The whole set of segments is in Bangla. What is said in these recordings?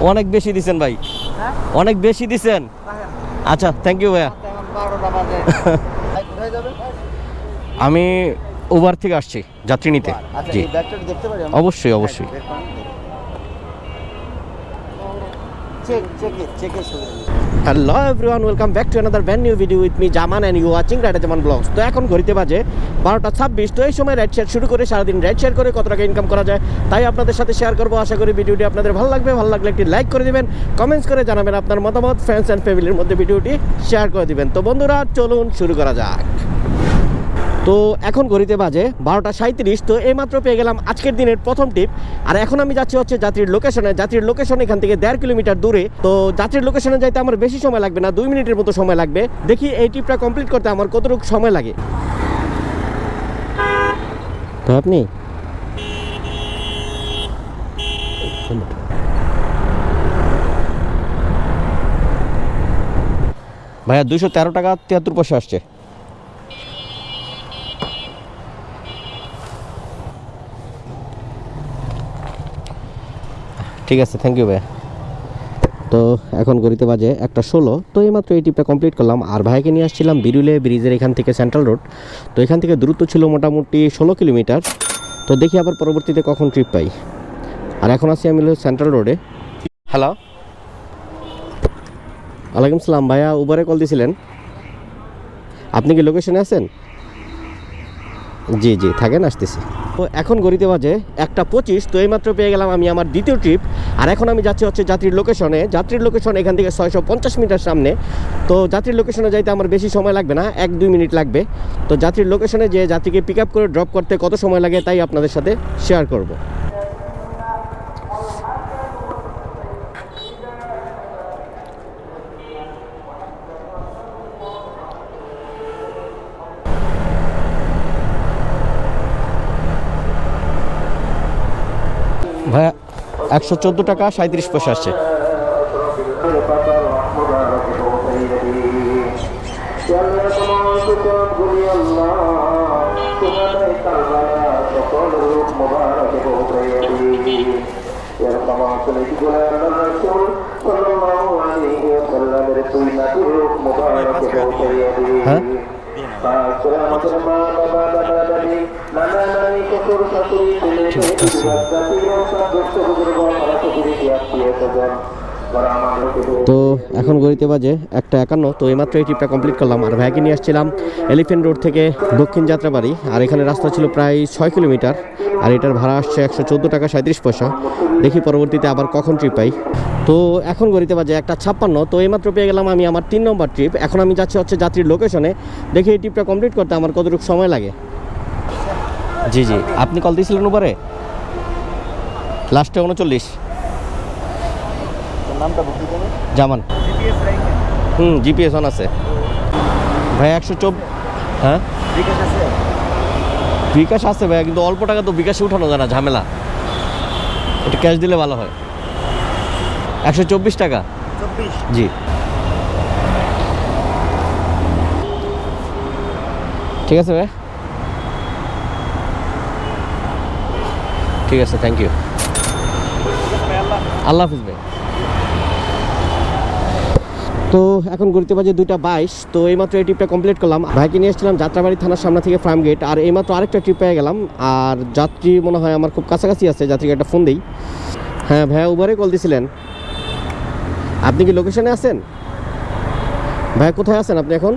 অনেক বেশি দিছেন ভাই। হ্যাঁ? অনেক বেশি দিছেন? আচ্ছা থ্যাংক ইউ ভাইয়া। আমি উবার থেকে আসছি যাত্রী নিতে। আচ্ছা জি। পারি আমরা? অবশ্যই অবশ্যই। চেক চেক শুরু hello everyone welcome back to another brand new video with me Zaman and you watching rider Zaman vlogs তো এখন ঘড়িতে বাজে বারোটা ছাব্বিশ, তো এই সময় রাইড শেয়ার শুরু করে সারাদিন রাইড শেয়ার করে কত টাকা ইনকাম করা যায়, তাই আপনাদের সাথে শেয়ার করব। আশা করি ভিডিওটি আপনাদের ভালো লাগবে। ভালো লাগলে একটি লাইক করে দেবেন কমেন্টস করে জানাবেন আপনার মতামত ফ্রেন্ডস অ্যান্ড ফ্যামিলির মধ্যে ভিডিওটি শেয়ার করে দেবেন। তো বন্ধুরা, চলুন শুরু করা যাক। তো এখন ঘড়িতে বাজে বারোটা সাঁত্রিশ তো এইমাত্র পেয়ে গেলাম আজকের দিনের প্রথম টিপ। আর এখন আমি যাচ্ছি হচ্ছে যাত্রীর লোকেশনে যাত্রীর লোকেশন এখান থেকে দেড় কিলোমিটার দূরে। তো যাত্রীর লোকেশনে যাইতে আমার বেশি সময় লাগবে না, দুই মিনিটের মতো সময় লাগবে। দেখি এই টিপটা কমপ্লিট করতে আমার কতটুকু সময় লাগে। তো আপনি? ভাইয়া, দুইশো তেরো টাকা তিয়াত্তর পয়সা আসছে। ঠিক আছে থ্যাংক ইউ ভাইয়া তো এখন গড়িতে বাজে একটা ষোলো। তো এইমাত্র এই ট্রিপটা কমপ্লিট করলাম। আর ভাইকে নিয়ে আসছিলাম বিরুলে ব্রিজের এখান থেকে সেন্ট্রাল রোড তো এখান থেকে দূরত্ব ছিল মোটামুটি ষোলো কিলোমিটার। তো দেখি আবার পরবর্তীতে কখন ট্রিপ পাই। আর এখন আছি আমি সেন্ট্রাল রোডে হ্যালো ওয়ালাইকুম সালাম, ভাইয়া উবারে কল দিয়েছিলেন আপনি কি লোকেশনে আছেন? জি জি, থাকেন, আসতেছি। তো এখন গড়িতে বাজে একটা পঁচিশ, তো এইমাত্র পেয়ে গেলাম আমি আমার দ্বিতীয় ট্রিপ আর এখন আমি যাচ্ছি হচ্ছে যাত্রীর লোকেশনে যাত্রীর লোকেশন এখান থেকে ছয়শো পঞ্চাশ মিটার সামনে। তো যাত্রীর লোকেশনে যাইতে আমার বেশি সময় লাগবে না, এক দুই মিনিট লাগবে। তো যাত্রীর লোকেশনে যে যাত্রীকে পিক আপ করে ড্রপ করতে কত সময় লাগে তাই আপনাদের সাথে শেয়ার করব ভাইয়া একশো চোদ্দ টাকা সাঁত্রিশ পয়সা আসছে। হ্যাঁ? তো এখন গড়িতে বাজে একটা একান্ন, তো এইমাত্র এই ট্রিপটা কমপ্লিট করলাম। আর ভাইকে নিয়ে আসছিলাম এলিফেন্ট রোড থেকে দক্ষিণ যাত্রাবাড়ি, আর এখানে রাস্তা ছিল প্রায় ছয় কিলোমিটার, আর এটার ভাড়া আসছে একশো চোদ্দ টাকা সাঁত্রিশ পয়সা। দেখি পরবর্তীতে আবার কখন ট্রিপ পাই। তো এখন গড়িতে বাজে একটা ছাপ্পান্ন, তো এইমাত্র পেয়ে গেলাম আমি আমার তিন নম্বর ট্রিপ এখন আমি যাচ্ছি হচ্ছে যাত্রীর লোকেশনে দেখি এই ট্রিপটা কমপ্লিট করতে আমার কতটুকু সময় লাগে। জি জি। আপনি কল দিয়েছিলেন উপরে লাস্টে উনচল্লিশ। জামান। হুম জিপিএস অন আছে। ভাই একশো চব হ্যাঁ? বিকাশ আছে? ভাই কিন্তু অল্প টাকা তো বিকাশে উঠানো যায় না ঝামেলা। এটা ক্যাশ দিলে ভালো হয়। একশো চব্বিশ টাকা। জি। ঠিক আছে ভাই ঠিক আছে থ্যাংক ইউ আল্লাহ হাফিজ ভাই। তো এখন ঘুরতে বাজে দুইটা বাইশ, তো এইমাত্র এই ট্রিপটা কমপ্লিট করলাম। ভাইকে নিয়ে এসেছিলাম যাত্রাবাড়ি থানার সামনে থেকে ফার্ম গেট আর এইমাত্র আরেকটা ট্রিপ পেয়ে গেলাম। আর যাত্রী মনে হয় আমার খুব কাছাকাছি আছে, যাত্রীকে একটা ফোন দিই। হ্যাঁ ভাইয়া উবারে কল দিয়েছিলেন আপনি কি লোকেশনে আছেন? ভাইয়া, কোথায় আছেন আপনি এখন?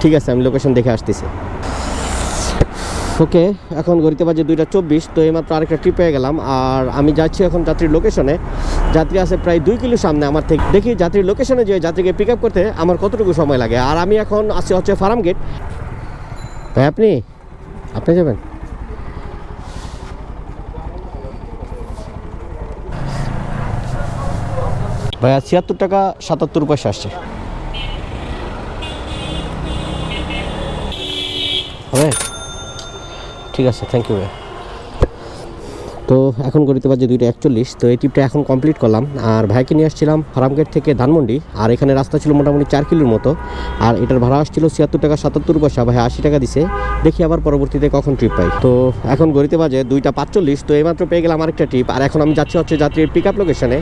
ঠিক আছে, আমি লোকেশন দেখে আসতেছি। ওকে, এখন ঘড়িতে বাজে দুইটা চব্বিশ, তো এইমাত্র আরেকটা ট্রিপ পেয়ে গেলাম। আর আমি যাচ্ছি এখন যাত্রীর লোকেশনে যাত্রী আছে প্রায় দুই কিলো সামনে আমার থেকে। দেখি যাত্রীর লোকেশনে যে যাত্রীকে পিক আপ করতে আমার কতটুকু সময় লাগে। আর আমি এখন আসছি হচ্ছে ফার্ম গেট ভাই, আপনি? আপনি যাবেন? ভাইয়া, ছিয়াত্তর টাকা সাতাত্তর পয়সা আসছে। হবে? ঠিক আছে থ্যাংক ইউ ভাই। তো এখন গড়িতে বাজে দুইটা একচল্লিশ, তো এই ট্রিপটা এখন কমপ্লিট করলাম। আর ভাইকে নিয়ে আসছিলাম ফার্মগেট থেকে ধানমন্ডি, আর এখানে রাস্তা ছিল মোটামুটি চার কিলোর মতো। আর এটার ভাড়া আসছিল ছিয়াত্তর টাকা সাতাত্তর পয়সা, ভাই আশি টাকা দিছে। দেখি আবার পরবর্তীতে কখন ট্রিপ পাই। তো এখন গড়িতে বাজে দুইটা পাঁচচল্লিশ, তো এইমাত্র পেয়ে গেলাম আরেকটা ট্রিপ আর এখন আমি যাচ্ছি হচ্ছে যাত্রীর পিক আপ লোকেশনে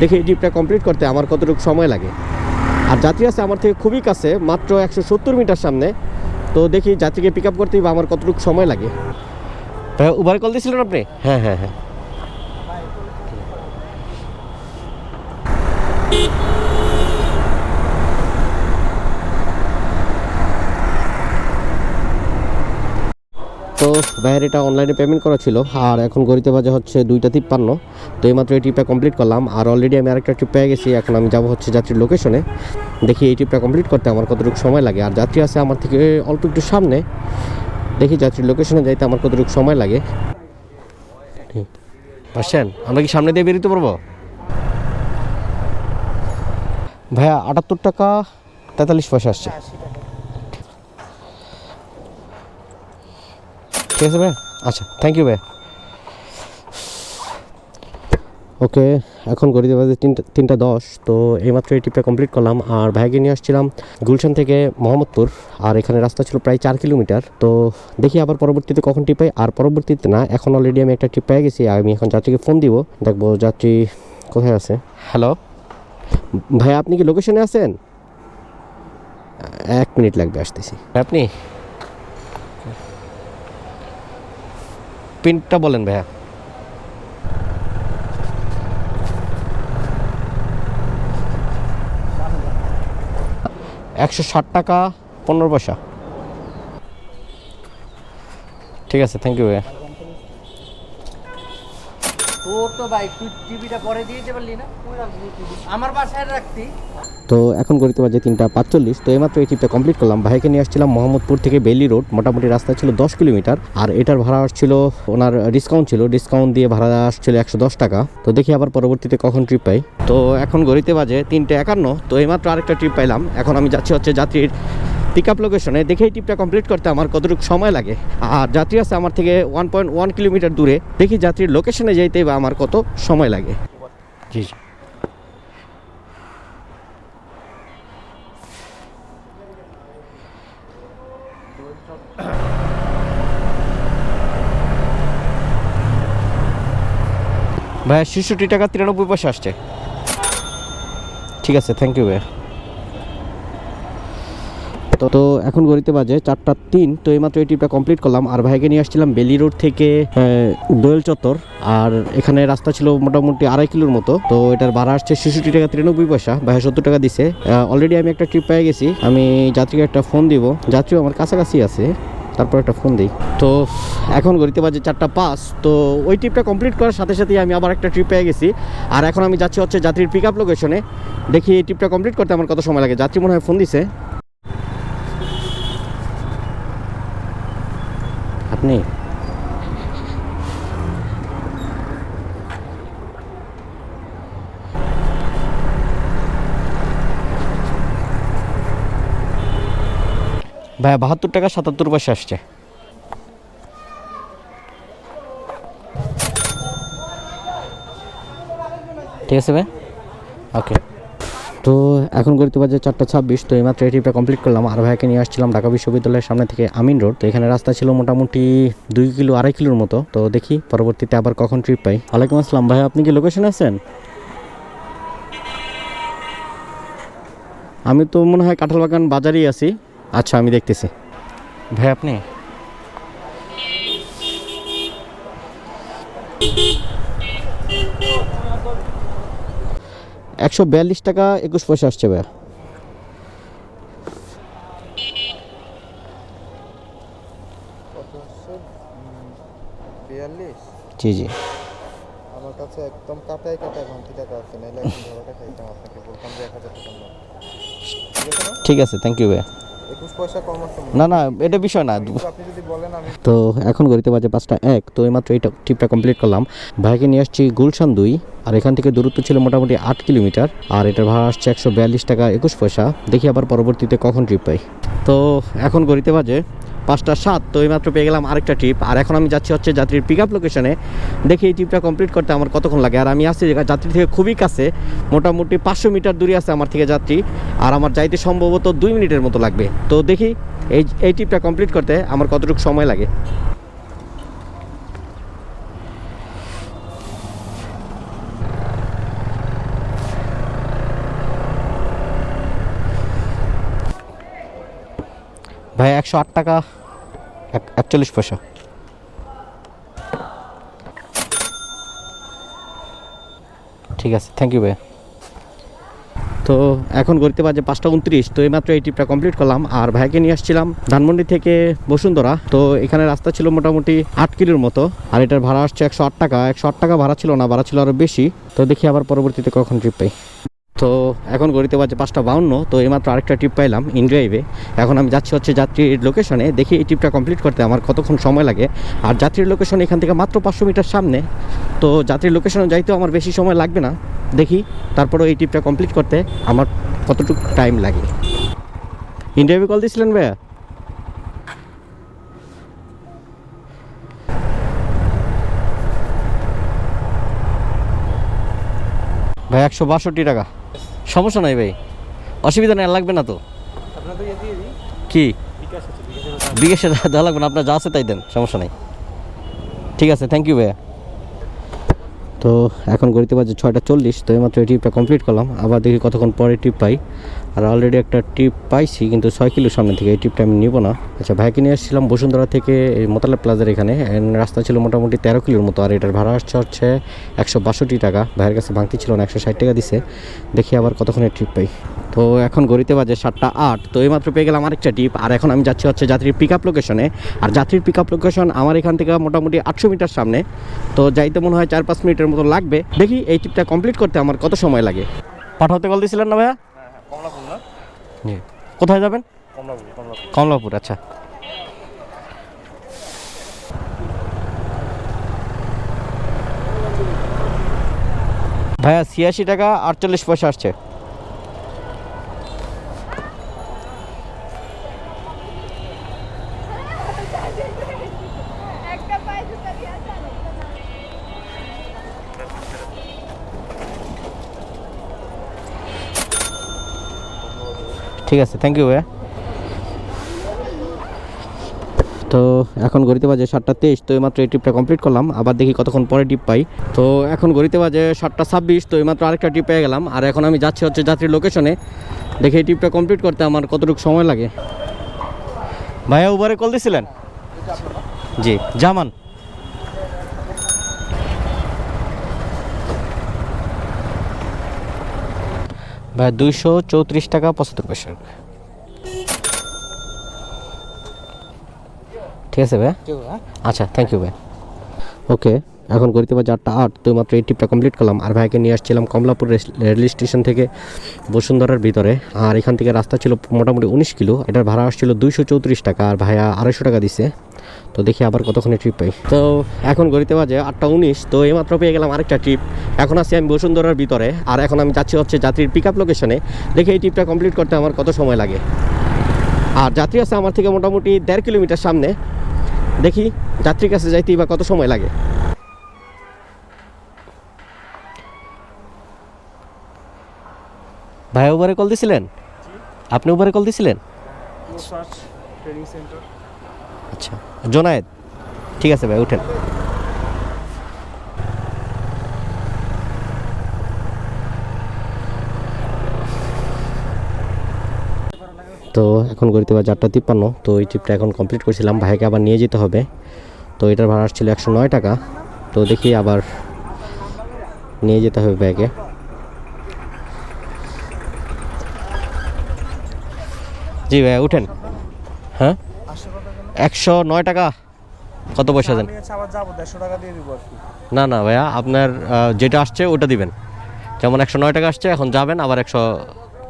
দেখি এই ট্রিপটা কমপ্লিট করতে আমার কতটুকু সময় লাগে। আর যাত্রী আছে আমার থেকে খুবই কাছে, মাত্র একশো সত্তর মিটার সামনে। তো দেখি যাত্রীকে পিক আপ করতে বা আমার কতটুকু সময় লাগে। ভাই উবারে কল দিয়েছিলেন আপনি? হ্যাঁ হ্যাঁ হ্যাঁ। ভাইয়ের এটা অনলাইনে পেমেন্ট করা ছিল, আর এখন গড়িতে বাজে হচ্ছে দুইটা তিপ্পান্ন। তো এইমাত্র এই ট্রিপটা কমপ্লিট করলাম, আর অলরেডি আমি আরেকটা ট্রিপ পেয়ে গেছি, এখন আমি যাব হচ্ছে যাত্রীর লোকেশনে দেখি এই ট্রিপটা কমপ্লিট করতে আমার কতটুকু সময় লাগে, আর যাত্রী আছে আমার থেকে অল্প একটু সামনে। দেখি যাত্রীর লোকেশনে যাইতে আমার কতটুকু সময় লাগে। আসছেন? আমরা কি সামনে দিয়ে বেরোতে পারব ভাইয়া, আটাত্তর টাকা তেতাল্লিশ পয়সা আসছে। ঠিক আছে ভাই? আচ্ছা থ্যাংক ইউ ভাই। ওকে এখন গড়িতে বাজে তিনটা তিনটা দশ তো এইমাত্র এই ট্রিপটা কমপ্লিট করলাম। আর ভাইকে নিয়ে আসছিলাম গুলশান থেকে মোহাম্মদপুর আর এখানে রাস্তা ছিল প্রায় চার কিলোমিটার। তো দেখি আবার পরবর্তীতে কখন ট্রিপ পাই আর পরবর্তীতে না এখন অলরেডি আমি একটা ট্রিপ পেয়ে গেছি আমি এখন যাত্রীকে ফোন দিব। দেখব যাত্রী কোথায় আছে। হ্যালো ভাই আপনি কি লোকেশনে আছেন? এক মিনিট লাগবে আসতেছি। আপনি? পিনটা বলেন ভাইয়া। একশো ষাট টাকা পনেরো পয়সা। ঠিক আছে থ্যাংক ইউ ভাইয়া। তো এখন গড়িতে বাজে তিনটা পাঁচচল্লিশ, তো এইমাত্র এই ট্রিপটা কমপ্লিট করলাম। ভাইকে নিয়ে আসছিলাম মোহাম্মদপুর থেকে বেলি রোড। মোটামুটি রাস্তা ছিল দশ কিলোমিটার, আর এটার ভাড়া আসছিল, ওনার ডিসকাউন্ট ছিল। ডিসকাউন্ট দিয়ে ভাড়া আসছিল একশো দশ টাকা। তো দেখি আবার পরবর্তীতে কখন ট্রিপ পাই। তো এখন গড়িতে বাজে তিনটে একান্ন, তো এইমাত্র আরেকটা ট্রিপ পাইলাম। এখন আমি যাচ্ছি হচ্ছে যাত্রীর পিক আপ লোকেশনে দেখে এই ট্রিপটা কমপ্লিট করতে আমার কতটুকু সময় লাগে। আর যাত্রী আছে আমার থেকে ওয়ান পয়েন্ট ওয়ান কিলোমিটার দূরে। দেখি যাত্রীর লোকেশনে যাইতে বা আমার কত সময় লাগে। জি জি। ভাইয়া ছেষট্টি টাকা তিরানব্বই পয়সা আসছে। ঠিক আছে থ্যাংক ইউ ভাইয়া। তো তো এখন গড়িতে বাজে চারটা তিন, তো এইমাত্র এই ট্রিপটা কমপ্লিট করলাম। আর ভাইকে নিয়ে আসছিলাম বেলি রোড থেকে দোয়েল চত্বর। আর এখানে রাস্তা ছিল মোটামুটি আড়াই কিলোর মতো। তো এটার ভাড়া আসছে ছেষট্টি টাকা তিরানব্বই পয়সা, ভাইয়া সত্তর টাকা দিছে। অলরেডি আমি একটা ট্রিপ পেয়ে গেছি। আমি যাত্রীকে একটা ফোন দিব। যাত্রীও আমার কাছাকাছি আছে, তারপর একটা ফোন দিই। তো এখন গড়িতে বাজে চারটা পাঁচ, তো ওই ট্রিপটা কমপ্লিট করার সাথে সাথেই আমি আবার একটা ট্রিপ পেয়ে গেছি। আর এখন আমি যাচ্ছি হচ্ছে যাত্রীর পিক আপ লোকেশনে দেখি এই ট্রিপটা কমপ্লিট করতে আমার কত সময় লাগে। যাত্রী মনে হয় ফোন দিছে। আপনি? ভাই বাহাত্তর টাকা সাতাত্তর পয়সা আসছে। ঠিক আছে ভাই? ওকে। তো এখন করতে বাজে চারটা ছাব্বিশ, তো এইমাত্র এই ট্রিপটা কমপ্লিট করলাম। আর ভাইকে নিয়ে আসছিলাম ঢাকা বিশ্ববিদ্যালয়ের সামনে থেকে আমিন রোড তো এখানে রাস্তা ছিল মোটামুটি দুই কিলো, আড়াই কিলোর মতো। তো দেখি পরবর্তীতে আবার কখন ট্রিপ পাই। ওয়ালাইকুম আসসালাম। ভাই আপনি কি লোকেশনে আছেন? আমি তো মনে হয় কাঁঠালবাগান বাজারেই আছি। আচ্ছা আমি দেখতেছি। ভাই আপনি? একশো বিয়াল্লিশ টাকা একুশ পয়সা আসছে ভাইয়া জি জি। আমার কাছে একদম কাটায় কাটায় ভান্তি টাকা আছে নাহলে একদম ধরাটা খাইতাম আপনাকে বলতাম যে এক হাজার টাকা ঠিক আছে থ্যাংক ইউ ভাইয়া না না এটা বিষয় না। যদি বলেন আমি তো এখন গড়িতে বাজে পাঁচটা এক তো এইমাত্র এই ট্রিপটা কমপ্লিট করলাম। ভাইকে নিয়ে আসছি গুলশান দুই। আর এখান থেকে দূরত্ব ছিল মোটামুটি আট কিলোমিটার, আর এটার ভাড়া আসছে একশো বিয়াল্লিশ টাকা একুশ পয়সা। দেখি আবার পরবর্তীতে কখন ট্রিপ পাই। তো এখন গড়িতে বাজে পাঁচটা সাত, তো এইমাত্র পেয়ে গেলাম আরেকটা ট্রিপ আর এখন আমি যাচ্ছি হচ্ছে যাত্রীর পিক আপ লোকেশনে দেখি এই ট্রিপটা কমপ্লিট করতে আমার কতক্ষণ লাগে। আর আমি আসছি যাত্রী থেকে খুবই কাছে, মোটামুটি পাঁচশো মিটার দূরে আছে আমার থেকে যাত্রী। আর আমার যাইতে সম্ভবত দুই মিনিটের মতো লাগবে। তো দেখি এই এই ট্রিপটা কমপ্লিট করতে আমার কতটুকু সময় লাগে। ভাই, একশো আট টাকা, এক- একচল্লিশ পয়সা। ঠিক আছে থ্যাংক ইউ ভাই। তো এখন গড়িতে বাজে পাঁচটা উনত্রিশ, তো এইমাত্র এই ট্রিপটা কমপ্লিট করলাম। আর ভাইকে নিয়ে আসছিলাম ধানমন্ডি থেকে বসুন্ধরা। তো এখানে রাস্তা ছিল মোটামুটি আট কিলোর মতো। আর এটার ভাড়া আসছে একশো আট টাকা। একশো আট টাকা ভাড়া ছিল না, ভাড়া ছিল আরও বেশি। তো দেখি আবার পরবর্তীতে কখন ট্রিপ পাই। তো এখন গড়িতে বাজে পাঁচটা বাউন্ন, তো এইমাত্র আরেকটা ট্রিপ পাইলাম ইনড্রাইভে এখন আমি যাচ্ছি হচ্ছে যাত্রীর লোকেশনে দেখি এই ট্রিপটা কমপ্লিট করতে আমার কতক্ষণ সময় লাগে। আর যাত্রীর লোকেশন এখান থেকে মাত্র পাঁচশো মিটার সামনে, তো যাত্রীর লোকেশনে যাইতেও আমার বেশি সময় লাগবে না। দেখি তারপরেও এই ট্রিপটা কমপ্লিট করতে আমার কতটুকু টাইম লাগে। ইন্ডিয়াবে কল দিয়েছিলেন ভাইয়া? ভাই, একশো বাষট্টি টাকা। সমস্যা নাই ভাই। অসুবিধা নেই লাগবে না তো। কি? বিকাশে দেওয়া লাগবে না, আপনার যা আছে তাই দেন, সমস্যা নেই। ঠিক আছে থ্যাংক ইউ ভাইয়া। তো এখন গড়িতে বাজে ছয়টা চল্লিশ, তো এইমাত্র এই ট্রিপটা কমপ্লিট করলাম। আবার দেখি কতক্ষণ পরে ট্রিপ পাই। আর অলরেডি একটা ট্রিপ পাইছি, কিন্তু ছয় কিলো সামনে থেকে এই ট্রিপটা আমি নিব না। আচ্ছা ভাইকে নিয়ে এসেছিলাম বসুন্ধরা থেকে মোতালা প্লাজার এখানে। রাস্তা ছিল মোটামুটি তেরো কিলোর মতো, আর এটার ভাড়া আসছে হচ্ছে একশো বাষট্টি টাকা। ভাইয়ের কাছে ভাঙতি ছিল না, একশো ষাট টাকা দিছে। দেখি আবার কতক্ষণের ট্রিপ পাই। তো এখন গড়িতে বাজে সাতটা আট। তো এইমাত্র পেয়ে গেলাম আরেকটা ট্রিপ আর এখন আমি যাচ্ছি হচ্ছে যাত্রীর পিক আপ লোকেশনে আর যাত্রীর পিক আপ লোকেশন আমার এখান থেকে মোটামুটি আটশো মিটার সামনে। তো যাইতে মনে হয় চার পাঁচ মিনিটের মতো লাগবে। দেখি এই ট্রিপটা কমপ্লিট করতে আমার কত সময় লাগে। পাঠাতে কল দিয়েছিলেন না ভাইয়া? জি কোথায় যাবেন? কমলাপুর আচ্ছা। ভাইয়া ছিয়াশি টাকা আটচল্লিশ পয়সা আসছে। ঠিক আছে থ্যাংক ইউ ভাইয়া। তো এখন গড়িতে বাজে সাতটা তেইশ, তো এইমাত্র এই ট্রিপটা কমপ্লিট করলাম। আবার দেখি কতক্ষণ পরে ট্রিপ পাই। তো এখন গড়িতে বাজে সাতটা ছাব্বিশ, তো এইমাত্র আরেকটা ট্রিপ পেয়ে গেলাম। আর এখন আমি যাচ্ছি হচ্ছে যাত্রীর লোকেশনে দেখি এই ট্রিপটা কমপ্লিট করতে আমার কতটুকু সময় লাগে। ভাইয়া উবারে কল দিয়েছিলেন জি, জামান। ভাই দুইশো চৌত্রিশ টাকা পঁচাত্তর পয়সা। ঠিক আছে ভাই? আচ্ছা থ্যাংক ইউ ভাই। ওকে এখন গড়িতে বাজে আটটা আট, তো মাত্র এই ট্রিপটা কমপ্লিট করলাম। আর ভাইকে নিয়ে আসছিলাম কমলাপুর রেল স্টেশন থেকে বসুন্ধরার ভিতরে। আর এখান থেকে রাস্তা ছিল মোটামুটি উনিশ কিলো, এটার ভাড়া আসছিল দুইশো চৌত্রিশ টাকা, আর ভাইয়া আড়াইশো টাকা দিছে। তো দেখি আবার কতক্ষণে ট্রিপ পাই। তো এখন গড়িতে বাজে আটটা উনিশ, তো এইমাত্র পেয়ে গেলাম আরেকটা ট্রিপ এখন আছি আমি বসুন্ধরার ভিতরে, আর এখন আমি যাচ্ছি হচ্ছে যাত্রীর পিক আপ লোকেশনে দেখি এই ট্রিপটা কমপ্লিট করতে আমার কত সময় লাগে। আর যাত্রী আছে আমার থেকে মোটামুটি দেড় কিলোমিটার সামনে। দেখি যাত্রীর কাছে যাইতেই বা কত সময় লাগে। ভাই উবারে কল দিছিলেন? আপনি উবারে কল দিছিলেন? আচ্ছা জোনায়েদ। ঠিক আছে ভাই উঠেন। তো এখন গড়িতে বা চারটা তিপ্পান্ন তো এই ট্রিপটা এখন কমপ্লিট করছিলাম। ভাইকে আবার নিয়ে যেতে হবে। তো এটার ভাড়া ছিল একশো নয় টাকা। তো দেখি আবার নিয়ে যেতে হবে ব্যাগে জি ভাই উঠেন। হ্যাঁ? একশো নয় টাকা। কত পয়সা দেন? না না ভাইয়া আপনার যেটা আসছে ওটা দিবেন। যেমন একশো নয় টাকা আসছে এখন যাবেন আবার একশো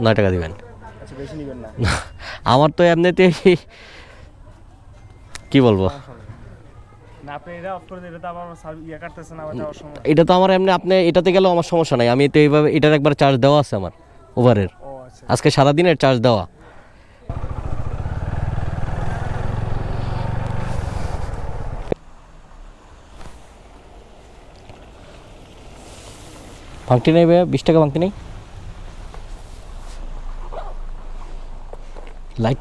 নয় টাকা দিবেন। আমার তো এমনিতেই কি বলব? তো এটা তো আমার এমনি আপনি এটাতে গেলেও আমার সমস্যা নাই। আমি তো এইভাবে এটার একবার চার্জ দেওয়া আছে আমার ওভারের আচ্ছা। আজকে সারাদিনের চার্জ দেওয়া। ভাঙতি নেই ভাইয়া? বিশ টাকা ভাঙতি নেই? লাইট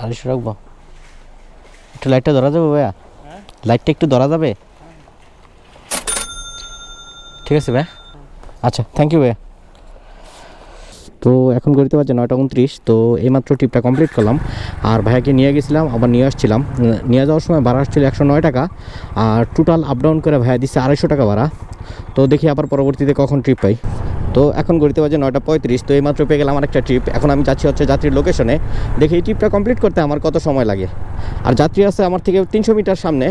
আড়াইশো রাখব। একটু লাইটটা ধরা যাবে ভাইয়া? লাইটটা একটু ধরা যাবে? ঠিক আছে ভাইয়া। আচ্ছা থ্যাংক ইউ ভাইয়া। তো এখন ঘড়িতে বাজে নয়টা উনত্রিশ, তো এইমাত্র ট্রিপটা কমপ্লিট করলাম। আর ভাইয়াকে নিয়ে গেছিলাম, আবার নিয়ে আসছিলাম। নিয়ে যাওয়ার সময় ভাড়া আসছিল একশো নয় টাকা, আর টোটাল আপ ডাউন করে ভাইয়া দিচ্ছে আড়াইশো টাকা ভাড়া। তো দেখি আবার পরবর্তীতে কখন ট্রিপ পাই। তো এখন ঘড়িতে বাজে নয়টা পঁয়ত্রিশ, তো এইমাত্র পেয়ে গেলাম আরেকটা ট্রিপ এখন আমি যাচ্ছি হচ্ছে যাত্রীর লোকেশনে দেখি এই ট্রিপটা কমপ্লিট করতে আমার কত সময় লাগে। আর যাত্রী আছে আমার থেকে তিনশো মিটার সামনে,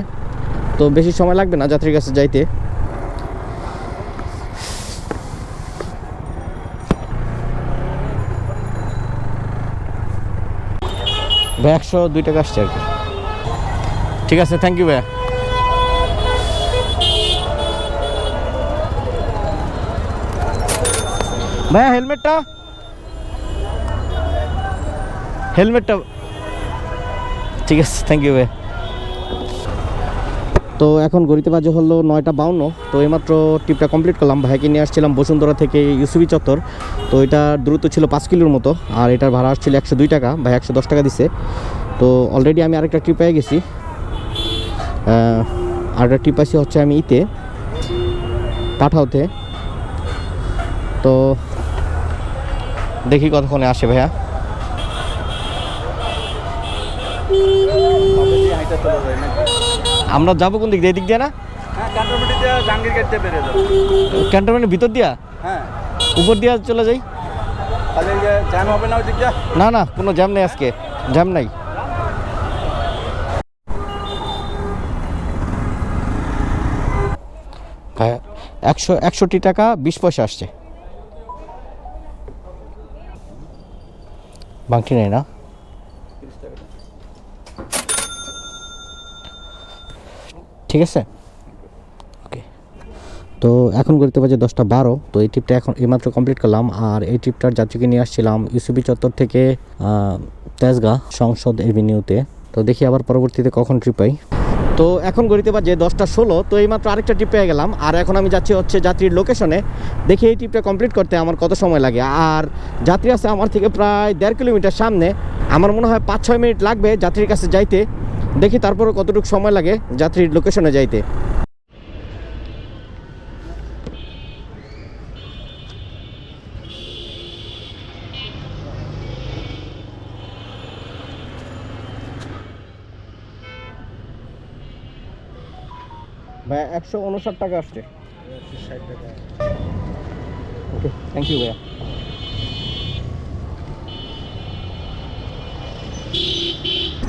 তো বেশি সময় লাগবে না যাত্রীর কাছে যাইতে। ভাই একশো দুই টাকা আসছে আর কি। ঠিক আছে থ্যাংক ইউ ভাইয়া। ভাইয়া হেলমেটটা? হেলমেটটা ঠিক আছে থ্যাংক ইউ ভাইয়া। তো এখন গড়িতে বাজে হলো নয়টা বাউন্ন তো এইমাত্র ট্রিপটা কমপ্লিট করলাম। ভাইকে নিয়ে আসছিলাম বসুন্ধরা থেকে ইউসুবি চত্বর। তো এটা দূরত্ব ছিল পাঁচ কিলোর মতো আর এটার ভাড়া আসছিল একশো দুই টাকা ভাই একশো দশ টাকা দিছে। তো অলরেডি আমি আরেকটা ট্রিপ পেয়ে গেছি। আরেকটা ট্রিপ আছে হচ্ছে আমি ইতে পাঠাওতে তো দেখি কতক্ষণে আসে ভাইয়া। আমরা যাব কোন দিক দিয়ে? এদিক দিয়ে না? ক্যান্টনমেন্টের ভিতর দিয়া? হ্যাঁ। উপর দিয়ে চলে যাই। তাহলে জ্যাম হবে না না না কোনো জ্যাম নেই আজকে। জ্যাম নাই। হ্যাঁ একশো একষট্টি টাকা বিশ পয়সা আসছে। বাংটি নেই না? ঠিক আছে? তো এখন করতে বাজে দশটা বারো, তো এই ট্রিপটা এখন এইমাত্র কমপ্লিট করলাম। আর এই ট্রিপটার যাত্রীকে নিয়ে আসছিলাম ইউসিবি চত্বর থেকে তেজগাঁ সংসদ এভিনিউতে তো দেখি আবার পরবর্তীতে কখন ট্রিপ পাই। তো এখন গড়িতে বাজে দশটা ষোলো, তো এইমাত্র আরেকটা ট্রিপ পেয়ে গেলাম। আর এখন আমি যাচ্ছি হচ্ছে যাত্রীর লোকেশনে দেখি এই ট্রিপটা কমপ্লিট করতে আমার কত সময় লাগে। আর যাত্রী আছে আমার থেকে প্রায় দেড় কিলোমিটার সামনে। আমার মনে হয় পাঁচ ছয় মিনিট লাগবে যাত্রীর কাছে যাইতে। দেখি তারপরে কতটুকু সময় লাগে যাত্রীর লোকেশনে যাইতে। ভাইয়া, একশো উনষাট টাকা আসছে। ওকে থ্যাংক ইউ ভাইয়া।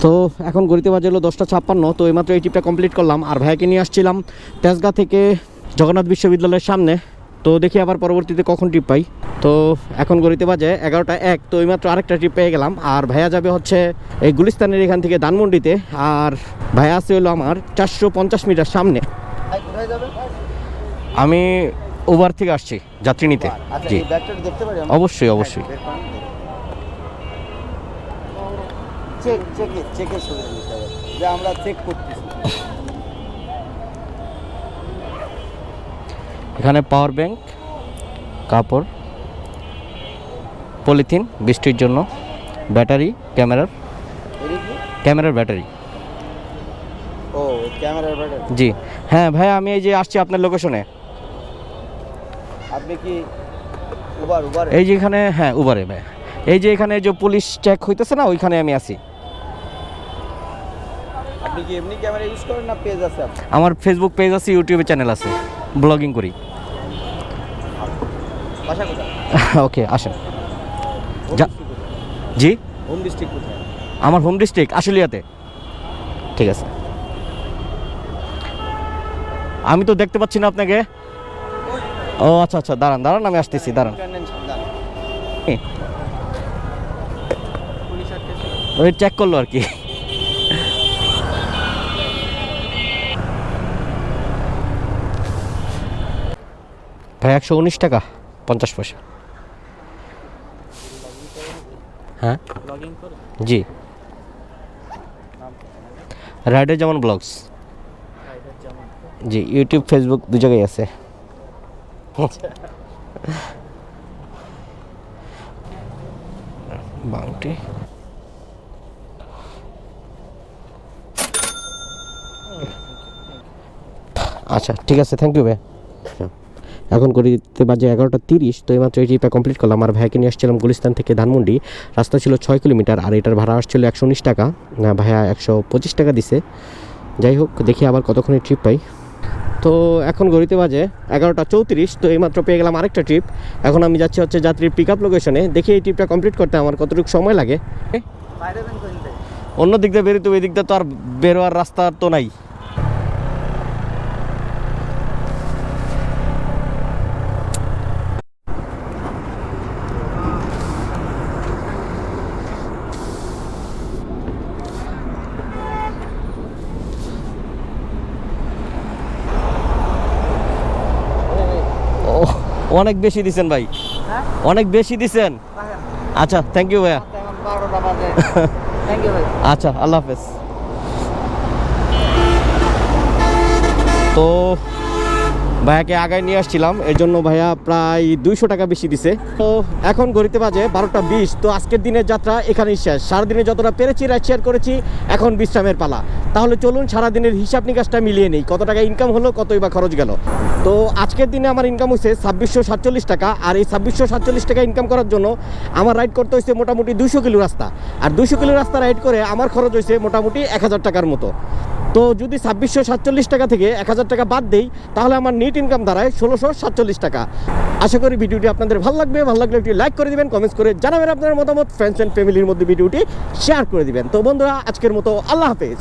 তো এখন গড়িতে বাজে হলো দশটা ছাপ্পান্ন, তো এইমাত্র এই ট্রিপটা কমপ্লিট করলাম। আর ভাইয়াকে নিয়ে আসছিলাম তেজগাঁ থেকে জগন্নাথ বিশ্ববিদ্যালয়ের সামনে। তো দেখি আবার পরবর্তীতে কখন ট্রিপ পাই। তো এখন গড়িতে বাজে এগারোটা এক, তো এইমাত্র আরেকটা ট্রিপ পেয়ে গেলাম। আর ভাইয়া যাবে হচ্ছে এই গুলিস্তানের এখান থেকে ধানমন্ডিতে। আর ভাইয়া আছে হলো আমার চারশো পঞ্চাশ মিটার সামনে। আমি ওভার থেকে আসছি যাত্রী নিতে। আচ্ছা জি। অবশ্যই অবশ্যই। চেক চেকে চেকের সুবিধা নিতে হবে যে আমরা চেক করতেছি। এখানে পাওয়ার ব্যাংক কাপড় পলিথিন বৃষ্টির জন্য ব্যাটারি ক্যামেরার ক্যামেরার ব্যাটারি ও ক্যামেরার ব্যাটারি জি। হ্যাঁ ভাই আমি এই যে আসছি আপনার লোকেশনে আপনি কি উবার উবার এই যে এখানে হ্যাঁ উবারে ভাই। এই যে এখানে যে পুলিশ চেক হইতেছে না ওইখানে আমি আছি। আপনি কি এমনি ক্যামেরা ইউজ করেন না পেজ আছে আপনার? আমার ফেসবুক পেজ আছে ইউটিউবে চ্যানেল আছে। ব্লগিং করি। বাসা কোথায়? ওকে আসেন। জি? হোম ডিস্ট্রিক্ট কোথায়? আমার হোম ডিস্ট্রিক্ট আশুলিয়াতে। ঠিক আছে। আমি তো দেখতে পাচ্ছি না আপনাকে। ও আচ্ছা আচ্ছা দাঁড়ান দাঁড়ান, আমি আসতেছি, দাঁড়ান। ওই চেক করল আর কি। ভাই, একশো উনিশ টাকা, পঞ্চাশ পয়সা। হ্যাঁ? জি। রাইডার যেমন ব্লগস। জি, ইউটিউব, ফেসবুক দু জায়গায় আছে। বাংটি আচ্ছা ঠিক আছে থ্যাংক ইউ ভাই। এখন করিতে বাজে এগারোটা তিরিশ, তো এইমাত্র এই ট্রিপটা কমপ্লিট করলাম। আর ভাইকে নিয়ে আসছিলাম গুলিস্তান থেকে ধানমন্ডি। রাস্তা ছিল ছয় কিলোমিটার, আর এটার ভাড়া আসছিল একশো উনিশ টাকা। না, ভাইয়া একশো পঁচিশ টাকা দিছে। যাই হোক, দেখি আবার কতক্ষণে ট্রিপ পাই। তো এখন ঘড়িতে বাজে এগারোটা চৌত্রিশ তো এইমাত্র পেয়ে গেলাম আরেকটা ট্রিপ এখন আমি যাচ্ছি হচ্ছে যাত্রীর পিক আপ লোকেশনে দেখি এই ট্রিপটা কমপ্লিট করতে আমার কতটুকু সময় লাগে? অন্য দিক দিয়ে বেরোতে ওই দিক দিয়ে তো আর বেরোয়ার রাস্তা তো নাই ও অনেক বেশি দিছেন ভাই। হ্যাঁ? অনেক বেশি দিছেন? আচ্ছা থ্যাংক ইউ ভাইয়া। আচ্ছা আল্লাহ হাফেজ। তো ভাইয়াকে আগায় নিয়ে আসছিলাম এর জন্য ভাইয়া প্রায় দুইশো টাকা বেশি দিছে। তো এখন ঘড়িতে বাজে বারোটা বিশ তো আজকের দিনের যাত্রা এখানেই শেষ। সারাদিনে যতটা পেরেছি রাইড শেয়ার করেছি এখন বিশ্রামের পালা। তাহলে চলুন সারাদিনের হিসাব নিকাশটা মিলিয়ে নেই। কত টাকা ইনকাম হলো, কতই বা খরচ গেল। তো আজকের দিনে আমার ইনকাম হয়েছে ছাব্বিশশো সাতচল্লিশ টাকা, আর এই ছাব্বিশশো সাতচল্লিশ টাকা ইনকাম করার জন্য আমার রাইড করতে হয়েছে মোটামুটি দুশো কিলো রাস্তা। আর দুশো কিলো রাস্তা রাইড করে আমার খরচ হয়েছে মোটামুটি এক হাজার টাকার মতো। তো যদি ছাব্বিশশো সাতচল্লিশ টাকা থেকে এক হাজার টাকা বাদ দিই, তাহলে আমার নেট ইনকাম দাঁড়ায় ষোলোশো সাতচল্লিশ টাকা। আশা করি ভিডিওটি আপনাদের ভালো লাগবে। ভালো লাগলে একটি লাইক করে দিবেন কমেন্টস করে জানাবেন আপনার মতামত ফ্রেন্ডস অ্যান্ড ফ্যামিলির মধ্যে ভিডিওটি শেয়ার করে দিবেন। তো বন্ধুরা, আজকের মতো আল্লাহ হাফেজ।